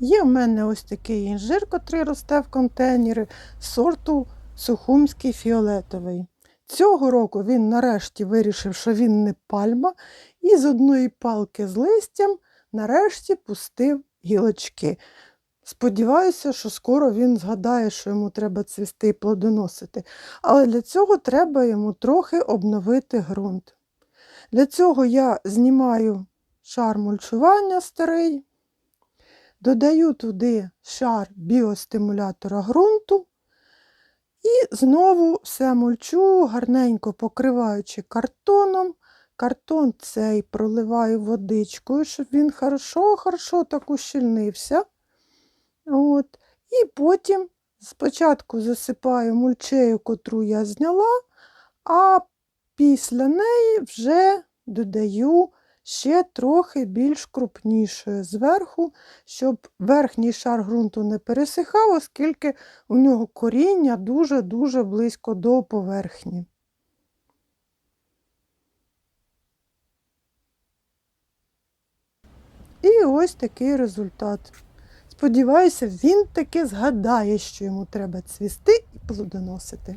Є в мене ось такий інжир, котрий росте в контейнері сорту Сухумський фіолетовий. Цього року він нарешті вирішив, що він не пальма, і з одної палки з листям нарешті пустив гілочки. Сподіваюся, що скоро він згадає, що йому треба цвісти і плодоносити. Але для цього треба йому трохи обновити ґрунт. Для цього я знімаю шар мульчування старий, додаю туди шар біостимулятора ґрунту і знову все мульчу, гарненько покриваючи картоном. Картон цей проливаю водичкою, щоб він хорошо-хорошо так ущільнився. От. І потім спочатку засипаю мульчею, котру я зняла, а після неї вже додаю ще трохи більш крупнішою зверху, щоб верхній шар ґрунту не пересихав, оскільки у нього коріння дуже-дуже близько до поверхні. І ось такий результат. Сподіваюся, він таки згадає, що йому треба цвісти і плодоносити.